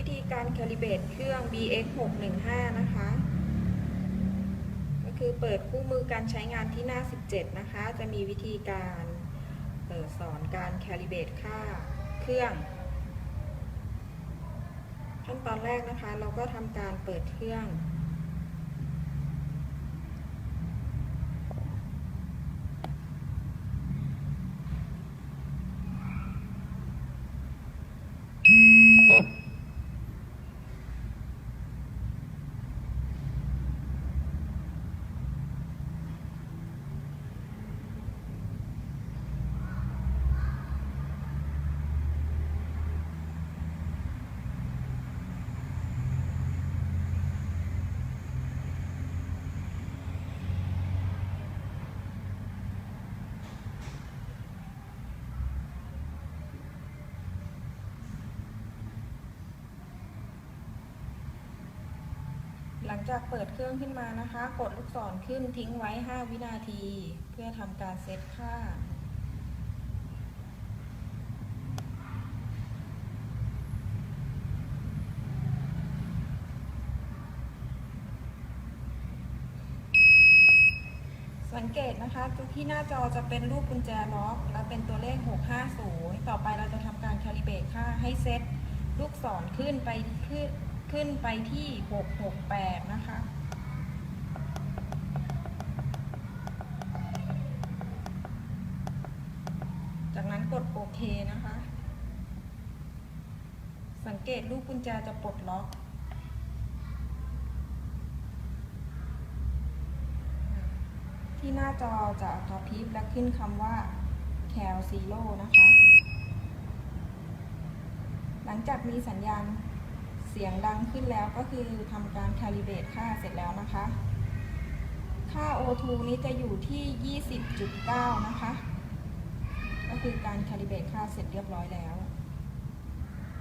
วิธีการแคลิเบตเครื่อง BX 615นะคะ ก็คือเปิดคู่มือการใช้งานที่หน้า 17 นะคะ จะมีวิธีการเปิดสอนการแคลิเบตค่าเครื่อง ขั้นตอนแรกนะคะ เราก็ทำการเปิดเครื่อง งจากเปิดเครื่องขึ้นมานะคะ กดลูกศรขึ้นทิ้งไว้ 5 วินาที เพื่อทำการเซตค่า สังเกตนะคะที่หน้าจอจะเป็นรูปกุญแจล็อก และเป็นตัวเลข 650 ต่อไปเราจะทำการแคลิเบรตค่าให้เซตลูกศรขึ้นไปขึ้น ขึ้นไปที่ 668 นะคะ จากนั้นกดโอเคนะคะ สังเกตลูกกุญแจจะปลดล็อก ที่หน้าจอจะกระพริบและขึ้นคำว่า cal zero นะคะ หลังจากมีสัญญาณ เสียงดังขึ้นแล้วก็คือทำการคาลิเบตค่าเสร็จแล้วนะคะ ค่า O2 นี้จะอยู่ที่ 20.9 นะคะ ก็คือการคาลิเบตค่าเสร็จเรียบร้อยแล้ว